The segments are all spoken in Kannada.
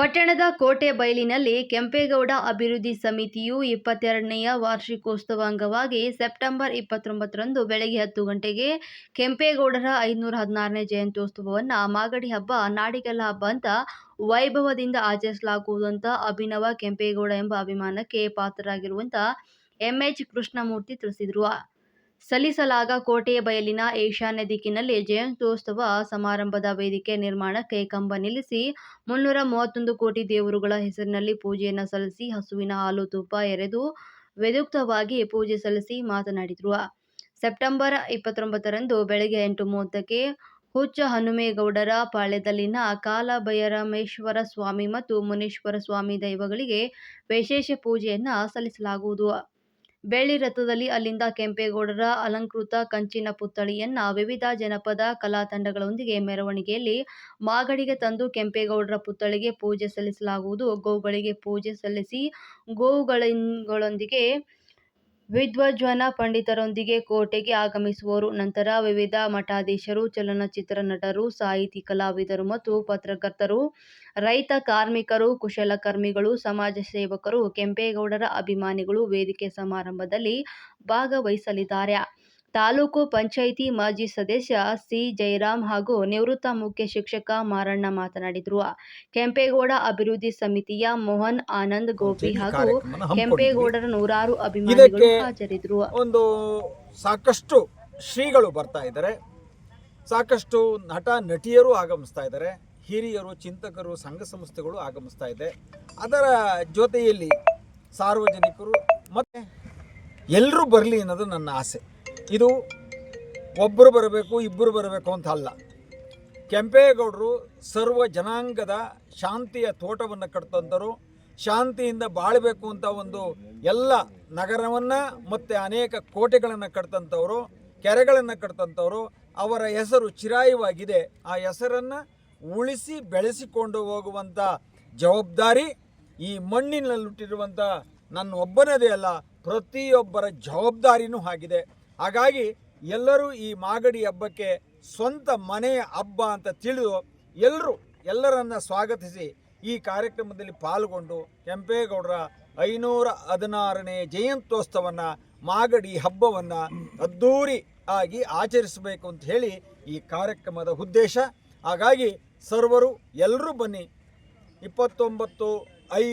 ಪಟ್ಟಣದ ಕೋಟೆ ಬೈಲಿನಲ್ಲಿ ಕೆಂಪೇಗೌಡ ಅಭಿವೃದ್ಧಿ ಸಮಿತಿಯು ಇಪ್ಪತ್ತೆರಡನೆಯ ವಾರ್ಷಿಕೋತ್ಸವ ಅಂಗವಾಗಿ ಸೆಪ್ಟೆಂಬರ್ ಇಪ್ಪತ್ತೊಂಬತ್ತರಂದು ಬೆಳಗ್ಗೆ ಹತ್ತು ಗಂಟೆಗೆ ಕೆಂಪೇಗೌಡರ ಐನೂರ ಹದಿನಾರನೇ ಜಯಂತ್ಯೋತ್ಸವವನ್ನು ಮಾಗಡಿ ಹಬ್ಬ, ನಾಡಿಗಲ್ಲ ಹಬ್ಬ ಅಂತ ವೈಭವದಿಂದ ಆಚರಿಸಲಾಗುವುದು ಅಂತ ಅಭಿನವ ಕೆಂಪೇಗೌಡ ಎಂಬ ಅಭಿಮಾನಕ್ಕೆ ಪಾತ್ರರಾಗಿರುವಂತ ಎಂಎಚ್ ಕೃಷ್ಣಮೂರ್ತಿ ತಿಳಿಸಿದರು. ಸಲ್ಲಿಸಲಾಗ ಕೋಟೆಯ ಬಯಲಿನ ಈಶಾನ್ಯ ದಿಕ್ಕಿನಲ್ಲಿ ಜಯಂತ್ಯೋತ್ಸವ ಸಮಾರಂಭದ ವೇದಿಕೆ ನಿರ್ಮಾಣಕ್ಕೆ ಕಂಬ ನಿಲ್ಲಿಸಿ ಮುನ್ನೂರ ಮೂವತ್ತೊಂದು ಕೋಟಿ ದೇವರುಗಳ ಹೆಸರಿನಲ್ಲಿ ಪೂಜೆಯನ್ನು ಸಲ್ಲಿಸಿ ಹಸುವಿನ ಹಾಲು ತುಪ್ಪ ಎರೆದು ವ್ಯದುಕ್ತವಾಗಿ ಪೂಜೆ ಸಲ್ಲಿಸಿ ಮಾತನಾಡಿದರು. ಸೆಪ್ಟೆಂಬರ್ ಇಪ್ಪತ್ತೊಂಬತ್ತರಂದು ಬೆಳಗ್ಗೆ ಎಂಟು ಮೂವತ್ತಕ್ಕೆ ಹುಚ್ಚ ಹನುಮೇಗೌಡರ ಪಾಳ್ಯದಲ್ಲಿನ ಕಾಲಭೈರಮೇಶ್ವರ ಸ್ವಾಮಿ ಮತ್ತು ಮುನೀಶ್ವರ ಸ್ವಾಮಿ ದೈವಗಳಿಗೆ ವಿಶೇಷ ಪೂಜೆಯನ್ನು ಸಲ್ಲಿಸಲಾಗುವುದು. ಬೆಳ್ಳಿ ರಥದಲ್ಲಿ ಅಲ್ಲಿಂದ ಕೆಂಪೇಗೌಡರ ಅಲಂಕೃತ ಕಂಚಿನ ಪುತ್ಥಳಿಯನ್ನ ವಿವಿಧ ಜನಪದ ಕಲಾ ತಂಡಗಳೊಂದಿಗೆ ಮೆರವಣಿಗೆಯಲ್ಲಿ ಮಾಗಡಿಗೆ ತಂದು ಕೆಂಪೇಗೌಡರ ಪುತ್ಥಳಿಗೆ ಪೂಜೆ ಸಲ್ಲಿಸಲಾಗುವುದು. ಗೋವುಗಳಿಗೆ ಪೂಜೆ ಸಲ್ಲಿಸಿ ಗೋವುಗಳೊಂದಿಗೆ ವಿದ್ವಜ್ಜನ ಪಂಡಿತರೊಂದಿಗೆ ಕೋಟೆಗೆ ಆಗಮಿಸುವರು. ನಂತರ ವಿವಿಧ ಮಠಾಧೀಶರು, ಚಲನಚಿತ್ರ ನಟರು, ಸಾಹಿತಿ, ಕಲಾವಿದರು ಮತ್ತು ಪತ್ರಕರ್ತರು, ರೈತ ಕಾರ್ಮಿಕರು, ಕುಶಲಕರ್ಮಿಗಳು, ಸಮಾಜ ಸೇವಕರು, ಕೆಂಪೇಗೌಡರ ಅಭಿಮಾನಿಗಳು ವೇದಿಕೆ ಸಮಾರಂಭದಲ್ಲಿ ಭಾಗವಹಿಸಲಿದ್ದಾರೆ. ತಾಲೂಕು ಪಂಚಾಯಿತಿ ಮಾಜಿ ಸದಸ್ಯ ಸಿ ಜಯರಾಮ್ ಹಾಗೂ ನಿವೃತ್ತ ಮುಖ್ಯ ಶಿಕ್ಷಕ ಮಾರಣ್ಣ ಮಾತನಾಡಿದರು. ಕೆಂಪೇಗೌಡ ಅಭಿವೃದ್ಧಿ ಸಮಿತಿಯ ಮೋಹನ್ ಆನಂದ್ ಗೋಪಿ ಹಾಗೂ ಕೆಂಪೇಗೌಡರ ನೂರಾರು ಅಭಿಮಾನಿಗಳು ಹಾಜರಿದ್ರು. ಹಾಜರಿದ್ದರು ಒಂದು ಸಾಕಷ್ಟು ಶ್ರೀಗಳು ಬರ್ತಾ ಇದ್ದಾರೆ. ಸಾಕಷ್ಟು ನಟ ನಟಿಯರು ಆಗಮಿಸ್ತಾ ಇದ್ದಾರೆ. ಹಿರಿಯರು ಚಿಂತಕರು ಸಂಘ ಸಂಸ್ಥೆಗಳು ಆಗಮಿಸ್ತಾ ಇದೆ. ಅದರ ಜೊತೆಯಲ್ಲಿ ಸಾರ್ವಜನಿಕರು ಮತ್ತು ಎಲ್ಲರೂ ಬರಲಿ ಅನ್ನೋದು ನನ್ನ ಆಸೆ. ಇದು ಒಬ್ಬರು ಬರಬೇಕು ಇಬ್ಬರು ಬರಬೇಕು ಅಂತ ಅಲ್ಲ. ಕೆಂಪೇಗೌಡರು ಸರ್ವ ಜನಾಂಗದ ಶಾಂತಿಯ ತೋಟವನ್ನು ಕಟ್ತಂಥರು ಶಾಂತಿಯಿಂದ ಬಾಳಬೇಕು ಅಂತ ಒಂದು ಎಲ್ಲ ನಗರವನ್ನು ಮತ್ತು ಅನೇಕ ಕೋಟೆಗಳನ್ನು ಕಟ್ತಂಥವರು ಕೆರೆಗಳನ್ನು ಕಟ್ತಂಥವರು ಅವರ ಹೆಸರು ಚಿರಾಯವಾಗಿದೆ. ಆ ಹೆಸರನ್ನು ಉಳಿಸಿ ಬೆಳೆಸಿಕೊಂಡು ಹೋಗುವಂಥ ಜವಾಬ್ದಾರಿ ಈ ಮಣ್ಣಿನಲ್ಲಿ ಹುಟ್ಟಿರುವಂಥ ನನ್ನ ಒಬ್ಬನದೇ ಅಲ್ಲ, ಪ್ರತಿಯೊಬ್ಬರ ಜವಾಬ್ದಾರಿನೂ ಆಗಿದೆ ಹಾಗಾಗಿ ಎಲ್ಲರೂ ಈ ಮಾಗಡಿ ಹಬ್ಬಕ್ಕೆ ಸ್ವಂತ ಮನೆಯ ಹಬ್ಬ ಅಂತ ತಿಳಿದು ಎಲ್ಲರೂ ಎಲ್ಲರನ್ನ ಸ್ವಾಗತಿಸಿ ಈ ಕಾರ್ಯಕ್ರಮದಲ್ಲಿ ಪಾಲ್ಗೊಂಡು ಕೆಂಪೇಗೌಡರ ಐನೂರ ಹದಿನಾರನೇ ಜಯಂತ್ಯೋತ್ಸವನ್ನು, ಮಾಗಡಿ ಹಬ್ಬವನ್ನು ಅದ್ಧೂರಿ ಆಗಿ ಆಚರಿಸಬೇಕು ಅಂತ ಹೇಳಿ ಈ ಕಾರ್ಯಕ್ರಮದ ಉದ್ದೇಶ. ಹಾಗಾಗಿ ಸರ್ವರು ಎಲ್ಲರೂ ಬನ್ನಿ. ಇಪ್ಪತ್ತೊಂಬತ್ತು ಐ,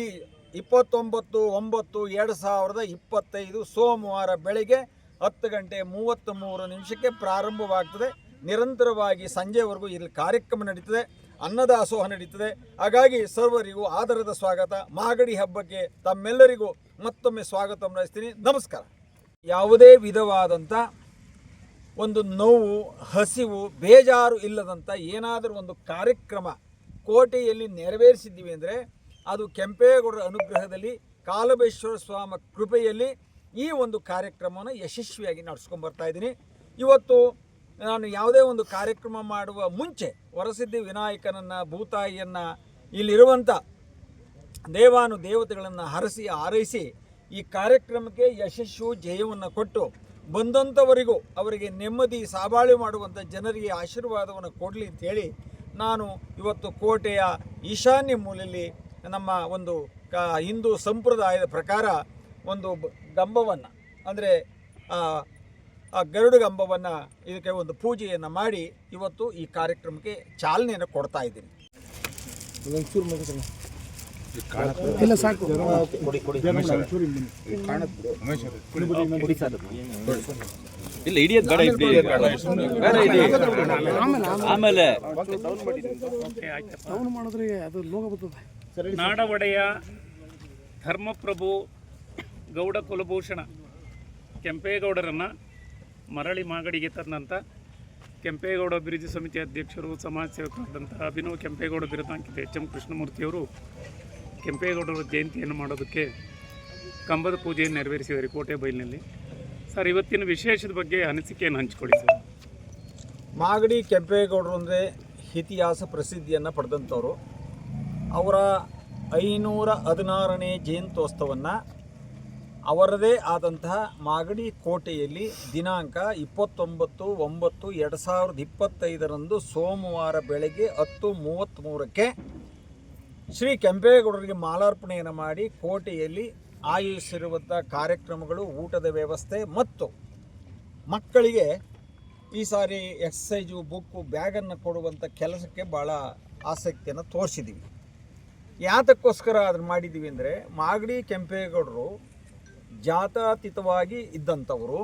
ಇಪ್ಪತ್ತೊಂಬತ್ತು, ಒಂಬತ್ತು, ಎರಡು ಸಾವಿರದ ಇಪ್ಪತ್ತೈದು ಸೋಮವಾರ ಬೆಳಗ್ಗೆ ಹತ್ತು ಗಂಟೆ ಮೂವತ್ತ್ ಮೂರು ನಿಮಿಷಕ್ಕೆ ಪ್ರಾರಂಭವಾಗ್ತದೆ. ನಿರಂತರವಾಗಿ ಸಂಜೆವರೆಗೂ ಇಲ್ಲಿ ಕಾರ್ಯಕ್ರಮ ನಡೀತದೆ ಅನ್ನದಾಸೋಹ ನಡೀತದೆ. ಹಾಗಾಗಿ ಸರ್ವರಿಗೂ ಆದರದ ಸ್ವಾಗತ. ಮಾಗಡಿ ಹಬ್ಬಕ್ಕೆ ತಮ್ಮೆಲ್ಲರಿಗೂ ಮತ್ತೊಮ್ಮೆ ಸ್ವಾಗತ ನಡೆಸ್ತೀನಿ ನಮಸ್ಕಾರ. ಯಾವುದೇ ವಿಧವಾದಂಥ ಒಂದು ನೋವು, ಹಸಿವು, ಬೇಜಾರು ಇಲ್ಲದಂಥ ಏನಾದರೂ ಒಂದು ಕಾರ್ಯಕ್ರಮ ಕೋಟೆಯಲ್ಲಿ ನೆರವೇರಿಸಿದ್ದೀವಿ ಅಂದರೆ ಅದು ಕೆಂಪೇಗೌಡರ ಅನುಗ್ರಹದಲ್ಲಿ, ಕಾಲಭೇಶ್ವರ ಸ್ವಾಮ ಕೃಪೆಯಲ್ಲಿ ಈ ಒಂದು ಕಾರ್ಯಕ್ರಮವನ್ನು ಯಶಸ್ವಿಯಾಗಿ ನಡೆಸ್ಕೊಂಡು ಬರ್ತಾ ಇದ್ದೀನಿ. ಇವತ್ತು ನಾನು ಯಾವುದೇ ಒಂದು ಕಾರ್ಯಕ್ರಮ ಮಾಡುವ ಮುಂಚೆ ವರಸಿದ್ಧಿ ವಿನಾಯಕನನ್ನು, ಭೂತಾಯಿಯನ್ನು ಇಲ್ಲಿರುವಂಥ ದೇವಾನು ದೇವತೆಗಳನ್ನು ಹರಸಿ ಹಾರೈಸಿ ಈ ಕಾರ್ಯಕ್ರಮಕ್ಕೆ ಯಶಸ್ಸು ಜಯವನ್ನು ಕೊಟ್ಟು ಬಂದಂಥವರಿಗೂ ಅವರಿಗೆ ನೆಮ್ಮದಿ ಸಾಬಾಳೆ ಮಾಡುವಂಥ ಜನರಿಗೆ ಆಶೀರ್ವಾದವನ್ನು ಕೊಡಲಿ ಅಂತೇಳಿ ನಾನು ಇವತ್ತು ಕೋಟೆಯ ಈಶಾನ್ಯ ಮೂಲೆಯಲ್ಲಿ ನಮ್ಮ ಒಂದು ಕ ಹಿಂದೂ ಸಂಪ್ರದಾಯದ ಪ್ರಕಾರ ಒಂದು ಗಂಬವನ್ನು ಅಂದರೆ ಆ ಗರುಡು ಗಂಬವನ್ನು ಇದಕ್ಕೆ ಒಂದು ಪೂಜೆಯನ್ನು ಮಾಡಿ ಇವತ್ತು ಈ ಕಾರ್ಯಕ್ರಮಕ್ಕೆ ಚಾಲನೆಯನ್ನು ಕೊಡ್ತಾ ಇದ್ದೀನಿ. ಇಲ್ಲ ಸಾಕು. ಇಲ್ಲ ಹಿಡಿಯೋದು ಬೇಡ. ಇಡಿ ಬೇಡ ಇಡಿ. ಆಮೇಲೆ ಅವನು ಮಾಡಿದ್ರೆ. ಅದು ಲೋಗ ಬರ್ತದೆ. ನಾಡ ಒಡೆಯ ಧರ್ಮಪ್ರಭು ಗೌಡ ಕುಲಭೂಷಣ ಕೆಂಪೇಗೌಡರನ್ನು ಮರಳಿ ಮಾಗಡಿಗೆ ತಂದಂಥ ಕೆಂಪೇಗೌಡ ಅಭಿವೃದ್ಧಿ ಸಮಿತಿ ಅಧ್ಯಕ್ಷರು, ಸಮಾಜ ಸೇವಕರಾದಂಥ ಅಭಿನವ್ ಕೆಂಪೇಗೌಡ ಬಿರುದಾಂಕಿತ ಎಚ್ ಎಂ ಕೃಷ್ಣಮೂರ್ತಿಯವರು ಕೆಂಪೇಗೌಡರ ಜಯಂತಿಯನ್ನು ಮಾಡೋದಕ್ಕೆ ಕಂಬದ ಪೂಜೆಯನ್ನು ನೆರವೇರಿಸಿದ್ದಾರೆ ಕೋಟೆ ಬೈಲಿನಲ್ಲಿ ಸರ್, ಇವತ್ತಿನ ವಿಶೇಷದ ಬಗ್ಗೆ ಅನಿಸಿಕೆಯನ್ನು ಹಂಚಿಕೊಳ್ಳಿ ಸರ್. ಮಾಗಡಿ ಕೆಂಪೇಗೌಡರು ಅಂದರೆ ಇತಿಹಾಸ ಪ್ರಸಿದ್ಧಿಯನ್ನು ಪಡೆದಂಥವರು. ಅವರ ಐನೂರ ಹದಿನಾರನೇ ಜಯಂತ್ಯೋತ್ಸವವನ್ನು ಅವರದೇ ಆದಂತಹ ಮಾಗಡಿ ಕೋಟೆಯಲ್ಲಿ ದಿನಾಂಕ ಇಪ್ಪತ್ತೊಂಬತ್ತು ಒಂಬತ್ತು ಎರಡು ಸಾವಿರದ ಇಪ್ಪತ್ತೈದರಂದು ಸೋಮವಾರ ಬೆಳಗ್ಗೆ ಹತ್ತು ಮೂವತ್ತ್ಮೂರಕ್ಕೆ ಶ್ರೀ ಕೆಂಪೇಗೌಡರಿಗೆ ಮಾಲಾರ್ಪಣೆಯನ್ನು ಮಾಡಿ ಕೋಟೆಯಲ್ಲಿ ಆಯೋಜಿಸಿರುವಂಥ ಕಾರ್ಯಕ್ರಮಗಳು, ಊಟದ ವ್ಯವಸ್ಥೆ ಮತ್ತು ಮಕ್ಕಳಿಗೆ ಈ ಸಾರಿ ಎಕ್ಸಸೈಜು ಬುಕ್ಕು, ಬ್ಯಾಗನ್ನು ಕೊಡುವಂಥ ಕೆಲಸಕ್ಕೆ ಭಾಳ ಆಸಕ್ತಿಯನ್ನು ತೋರಿಸಿದ್ದೀವಿ. ಯಾತಕ್ಕೋಸ್ಕರ ಅದನ್ನು ಮಾಡಿದ್ದೀವಿ ಅಂದರೆ ಮಾಗಡಿ ಕೆಂಪೇಗೌಡರು ಜಾತ್ಯತೀತವಾಗಿ ಇದ್ದಂಥವರು,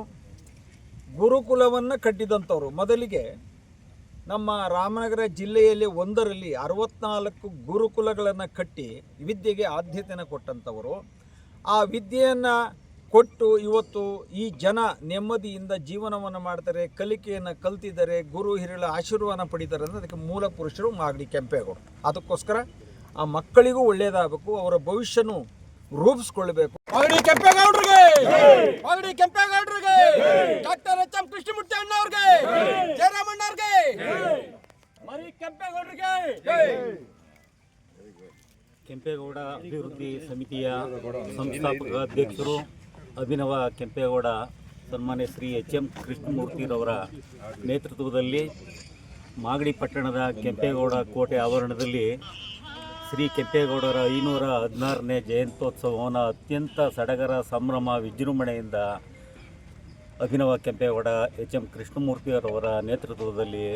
ಗುರುಕುಲವನ್ನು ಕಟ್ಟಿದಂಥವ್ರು. ಮೊದಲಿಗೆ ನಮ್ಮ ರಾಮನಗರ ಜಿಲ್ಲೆಯಲ್ಲಿ ಒಂದರಲ್ಲಿ ಅರವತ್ನಾಲ್ಕು ಗುರುಕುಲಗಳನ್ನು ಕಟ್ಟಿ ವಿದ್ಯೆಗೆ ಆದ್ಯತೆಯನ್ನು ಕೊಟ್ಟಂಥವರು. ಆ ವಿದ್ಯೆಯನ್ನು ಕೊಟ್ಟು ಇವತ್ತು ಈ ಜನ ನೆಮ್ಮದಿಯಿಂದ ಜೀವನವನ್ನು ಮಾಡ್ತಾರೆ, ಕಲಿಕೆಯನ್ನು ಕಲ್ತಿದ್ದಾರೆ, ಗುರು ಹಿರಿಯರ ಆಶೀರ್ವಾದ ಪಡಿತಾರೆ ಅಂದರೆ ಅದಕ್ಕೆ ಮೂಲ ಪುರುಷರು ಮಾಗಡಿ ಕೆಂಪೇಗೌಡರು ಅದಕ್ಕೋಸ್ಕರ ಆ ಮಕ್ಕಳಿಗೂ ಒಳ್ಳೆಯದಾಗಬೇಕು ಅವರ ಭವಿಷ್ಯನೂ ರೂಪಿಸ್ಕೊಳ್ಬೇಕು. ಕೆಂಪೇಗೌಡರಿಗೆ! ಮಾಗಡಿ ಕೆಂಪೇಗೌಡರಿಗೆ! ಡಾಕ್ಟರ್ ಎಚ್ ಎಂ ಕೃಷ್ಣಮೂರ್ತಿ ಅಣ್ಣವ್ರಿಗೆ! ಜಯರಾಮಣ್ಣ ಅವ್ರಿಗೆ ಮರಿ ಕೆಂಪೇಗೌಡರಿಗೆ! ಕೆಂಪೇಗೌಡ ಅಭಿವೃದ್ಧಿ ಸಮಿತಿಯ ಸಂಸ್ಥಾಪಕ ಅಧ್ಯಕ್ಷರು ಅಭಿನವ ಕೆಂಪೇಗೌಡ ಸನ್ಮಾನ್ಯ ಶ್ರೀ ಎಚ್ ಎಂ ಕೃಷ್ಣಮೂರ್ತಿರವರ ನೇತೃತ್ವದಲ್ಲಿ ಮಾಗಡಿ ಪಟ್ಟಣದ ಕೆಂಪೇಗೌಡ ಕೋಟೆ ಆವರಣದಲ್ಲಿ ಶ್ರೀ ಕೆಂಪೇಗೌಡರ ಐನೂರ ಹದಿನಾರನೇ ಜಯಂತ್ಯೋತ್ಸವವನ್ನು ಅತ್ಯಂತ ಸಡಗರ ಸಂಭ್ರಮ ವಿಜೃಂಭಣೆಯಿಂದ ಅಭಿನವ ಕೆಂಪೇಗೌಡ ಎಚ್ ಎಂ ಕೃಷ್ಣಮೂರ್ತಿಯವರವರ ನೇತೃತ್ವದಲ್ಲಿ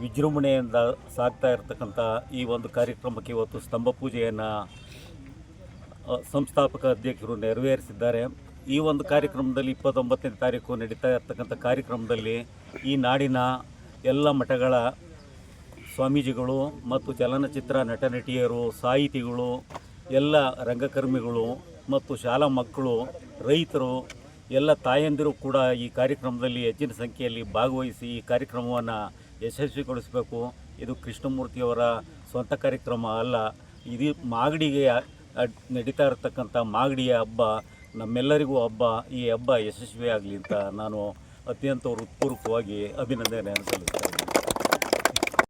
ವಿಜೃಂಭಣೆಯಿಂದ ಸಾಗ್ತಾ ಇರತಕ್ಕಂಥ ಈ ಒಂದು ಕಾರ್ಯಕ್ರಮಕ್ಕೆ ಇವತ್ತು ಸ್ತಂಭ ಪೂಜೆಯನ್ನು ಸಂಸ್ಥಾಪಕ ಅಧ್ಯಕ್ಷರು ನೆರವೇರಿಸಿದ್ದಾರೆ. ಈ ಒಂದು ಕಾರ್ಯಕ್ರಮದಲ್ಲಿ ಇಪ್ಪತ್ತೊಂಬತ್ತನೇ ತಾರೀಕು ನಡೀತಾ ಇರತಕ್ಕಂಥ ಕಾರ್ಯಕ್ರಮದಲ್ಲಿ ಈ ನಾಡಿನ ಎಲ್ಲ ಮಠಗಳ ಸ್ವಾಮೀಜಿಗಳು ಮತ್ತು ಚಲನಚಿತ್ರ ನಟ ನಟಿಯರು ಸಾಹಿತಿಗಳು, ಎಲ್ಲ ರಂಗಕರ್ಮಿಗಳು ಮತ್ತು ಶಾಲಾ ಮಕ್ಕಳು, ರೈತರು, ಎಲ್ಲ ತಾಯಂದಿರು ಕೂಡ ಈ ಕಾರ್ಯಕ್ರಮದಲ್ಲಿ ಹೆಚ್ಚಿನ ಸಂಖ್ಯೆಯಲ್ಲಿ ಭಾಗವಹಿಸಿ ಈ ಕಾರ್ಯಕ್ರಮವನ್ನು ಯಶಸ್ವಿಗೊಳಿಸಬೇಕು. ಇದು ಕೃಷ್ಣಮೂರ್ತಿಯವರ ಸ್ವಂತ ಕಾರ್ಯಕ್ರಮ ಅಲ್ಲ ಇದು ಮಾಗಡಿಗೆ ನಡೀತಾ ಇರತಕ್ಕಂಥ ಮಾಗಡಿಯ ಹಬ್ಬ, ನಮ್ಮೆಲ್ಲರಿಗೂ ಹಬ್ಬ, ಈ ಹಬ್ಬ ಯಶಸ್ವಿಯಾಗಲಿ ಅಂತ ನಾನು ಅತ್ಯಂತ ಹೃತ್ಪೂರ್ವಕವಾಗಿ ಅಭಿನಂದನೆಯನ್ನು ಸಲ್ಲಿಸ್ತಾ ಇದ್ದೇನೆ